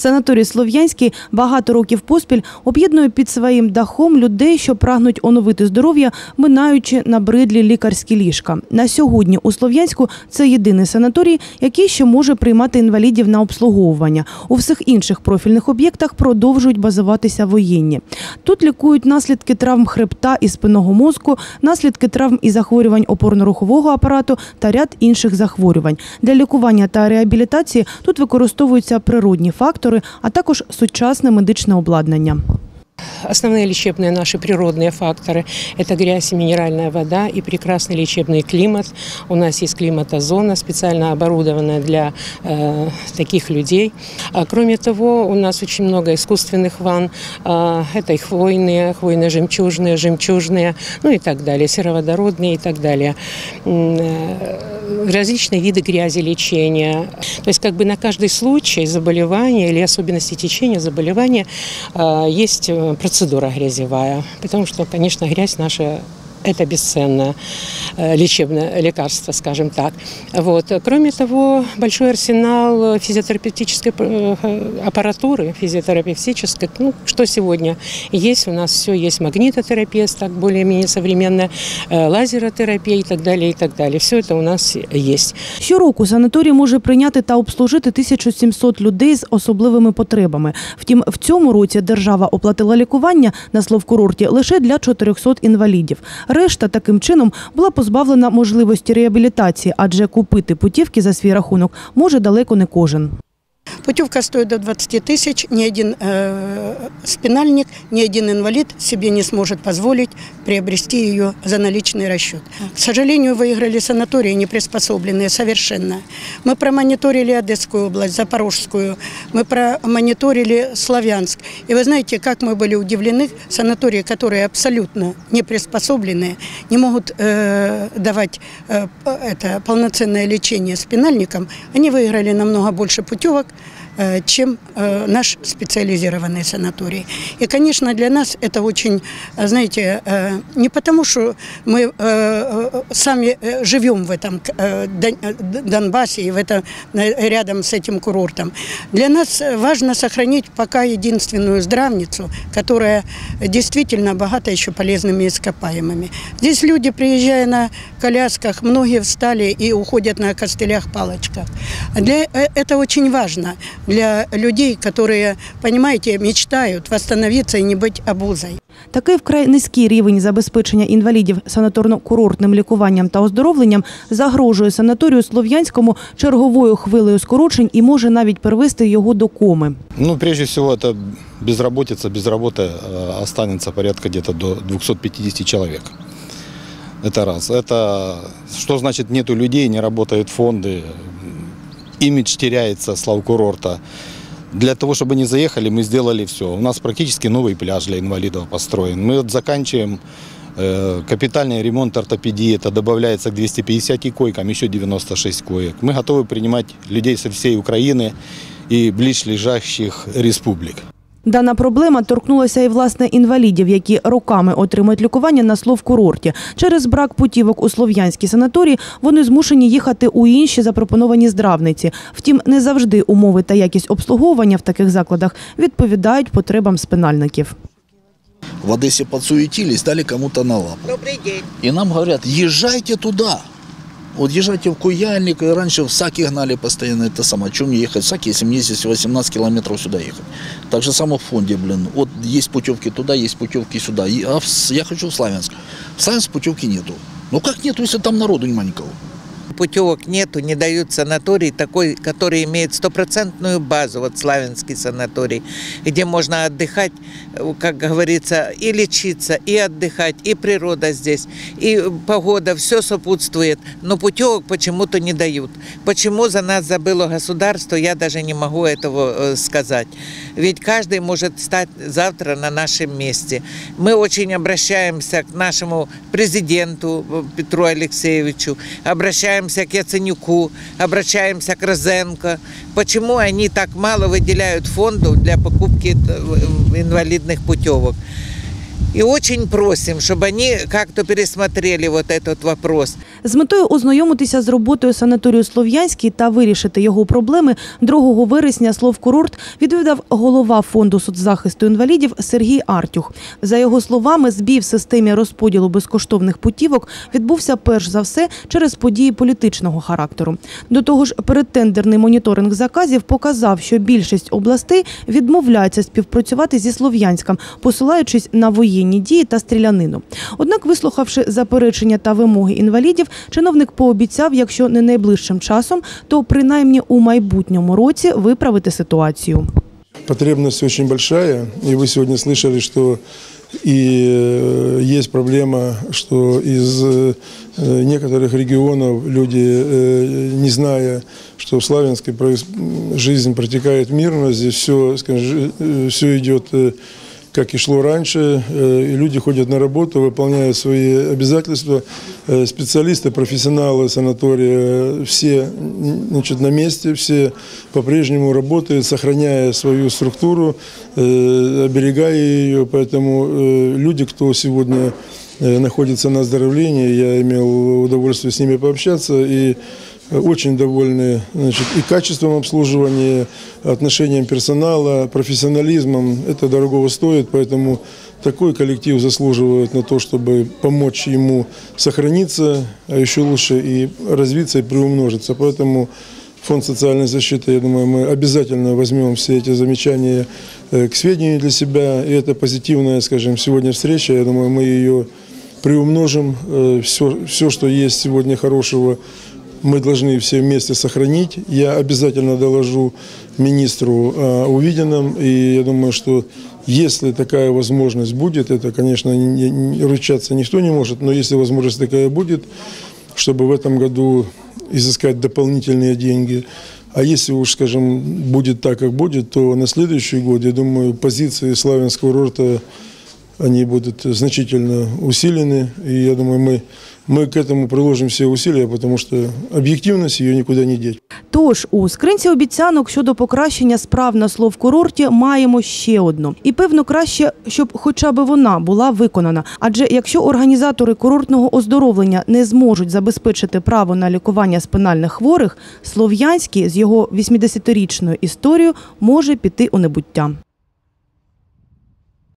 Санаторій Слов'янський багато років поспіль об'єднує під своїм дахом людей, що прагнуть оновити здоров'я, минаючи набридлі лікарські ліжка. На сьогодні у Слов'янську це єдиний санаторій, який ще може приймати інвалідів на обслуговування. У всіх інших профільних об'єктах продовжують базуватися воєнні. Тут лікують наслідки травм хребта і спинного мозку, наслідки травм і захворювань опорно-рухового апарату та ряд інших захворювань. Для лікування та реабілітації тут використовуються природні фактори, а також сучасне медичне обладнання. Основные лечебные наши природные факторы – это грязь и минеральная вода и прекрасный лечебный климат. У нас есть климатозона, специально оборудованная для э, таких людей. А кроме того, у нас очень много искусственных ванн. Э, это и хвойные, хвойно-жемчужные, жемчужные, ну и так далее, сероводородные и так далее. Э, Различные виды грязи лечения. То есть как бы на каждый случай заболевания или особенности течения заболевания э, есть процедура грязевая. Потому что, конечно, грязь наша это бесценное э, лечебное лекарство, скажем так. Вот. Кроме того, большой арсенал физиотерапевтической э, аппаратуры, физиотерапевтической, ну, что сегодня есть, у нас все есть магнитотерапия, так более-менее современная, э, лазеротерапия и так далее, и так далее. Все это у нас есть. Щороку санаторій може прийняти та обслужити 1700 людей з особливими потребами. Втім, в цьому році держава оплатила лікування на словкурорті лише для 400 інвалідів. Решта таким чином була позбавлена можливості реабілітації, адже купити путівки за свій рахунок може далеко не кожен. Путевка стоит до 20 тысяч. Ни один э, спинальник, ни один инвалид себе не сможет позволить приобрести ее за наличный расчет. К сожалению, выиграли санатории, не приспособленные совершенно. Мы промониторили Одесскую область, Запорожскую, мы промониторили Славянск. И вы знаете, как мы были удивлены, санатории, которые абсолютно не приспособленные, не могут э, давать э, это полноценное лечение спинальникам, они выиграли намного больше путевок, чем э, наш специализированный санаторий. И, конечно, для нас это очень, э, знаете, э, не потому, что мы э, э, сами э, живем в этом э, Дон- э, Донбассе и в это, э, рядом с этим курортом. Для нас э, важно сохранить пока единственную здравницу, которая действительно богата еще полезными ископаемыми. Здесь люди, приезжая на колясках, многие встали и уходят на костылях-палочках. Для, э, это очень важно для людей, которые, понимаете, мечтают восстановиться и не быть обузой. Такий вкрай низький рівень забезпечення інвалідів санаторно-курортним лікуванням та оздоровленням загрожує санаторію Слов'янському черговою хвилею скорочень і може навіть привести його до коми. Ну, прежде всего, это безработица. Без работы э, останется порядка где-то до 250 человек. Это раз. Это что значит нету людей, не работают фонды, имидж теряется слав курорта. Для того, чтобы они заехали, мы сделали все. У нас практически новый пляж для инвалидов построен. Мы вот заканчиваем э, капитальный ремонт ортопедии. Это добавляется к 250 койкам, еще 96 коек. Мы готовы принимать людей со всей Украины и ближлежащих республик. Дана проблема торкнулася і власне інвалідів, які роками отримують лікування на словкурорті. Через брак путівок у слов'янській санаторії вони змушені їхати у інші запропоновані здравниці. Втім, не завжди умови та якість обслуговування в таких закладах відповідають потребам спинальників. В Одессе подсуетились, дали кому-то на лапу. Добрый день. И нам говорят, езжайте туда. Вот езжайте в Куяльник, и раньше в Саки гнали постоянно это самое. Чем мне ехать в Саки, если мне здесь 18 километров сюда ехать? Так же само в фонде, блин. Вот есть путевки туда, есть путевки сюда. А в я хочу в Славянск. В Славянск путевки нету. Ну как нету, если там народу не никого? Путевок нету, не дают санаторий такой, который имеет стопроцентную базу, вот Славянский санаторий, где можно отдыхать, э, как говорится, и лечиться, и отдыхать, и природа здесь, и погода, все сопутствует. Но путевок почему-то не дают. Почему за нас забыло государство, я даже не могу этого э, сказать. Ведь каждый может стать завтра на нашем месте. Мы очень обращаемся к нашему президенту э, Петру Алексеевичу, обращаемся к Яценюку, обращаемся к Розенко. Почему они так мало выделяют фонду для покупки э, инвалидных путевок? И очень просим, чтобы они как-то пересмотрели вот этот вопрос. З метою ознайомитися з роботою санаторію Слов'янський та вирішити його проблеми 2 вересня Словкурорт відвідав голова фонду соцзахисту інвалідів Сергій Артюх. За його словами, збій в системі розподілу безкоштовних путівок відбувся перш за все через події політичного характеру. До того ж, передтендерний моніторинг заказів показав, що більшість областей відмовляється співпрацювати зі Слов'янськом, посилаючись на воєнні дії та стрілянину. Однак, вислухавши заперечення та вимоги інвалідів, чиновник пообіцяв, якщо не найближчим часом, то принаймні у майбутньому році виправити ситуацію. Потребность очень большая, и вы сегодня слышали, что и э, есть проблема, что из э, некоторых регионов люди, э, не зная, что в Славянске проис- жизнь протекает мирно, здесь все, скажем, все идет э, как и шло раньше, э, и люди ходят на работу, выполняют свои обязательства. Э, Специалисты, профессионалы санатория, э, все значит, на месте, все по-прежнему работают, сохраняя свою структуру, оберегая ее. Поэтому люди, кто сегодня находится на оздоровлении, я имел удовольствие с ними пообщаться, и очень довольны значит, и качеством обслуживания, отношением персонала, профессионализмом. Это дорогого стоит, поэтому такой коллектив заслуживает на то, чтобы помочь ему сохраниться, а еще лучше и развиться и приумножиться. Поэтому Фонд социальной защиты, я думаю, мы обязательно возьмем все эти замечания э, к сведению для себя. И это позитивная, скажем, сегодня встреча. Я думаю, мы ее приумножим. Все, все, что есть сегодня хорошего, мы должны все вместе сохранить. Я обязательно доложу министру о увиденном. И я думаю, что если такая возможность будет, это, конечно, не, не- ручаться никто не может, но если возможность такая будет, чтобы в этом году изыскать дополнительные деньги. А если уж, скажем, будет так, как будет, то на следующий год, я думаю, позиции Славянского курорта, они будут значительно усилены. И я думаю, мы, мы к этому приложим все усилия, потому что объективность ее никуда не деть. Тож у скринці обіцянок щодо покращення справ на словкурорті маємо ще одну. І певно краще, щоб хоча б вона була виконана. Адже якщо організатори курортного оздоровлення не зможуть забезпечити право на лікування спинальних хворих, Слов'янський з його 80-річною історією може піти у небуття.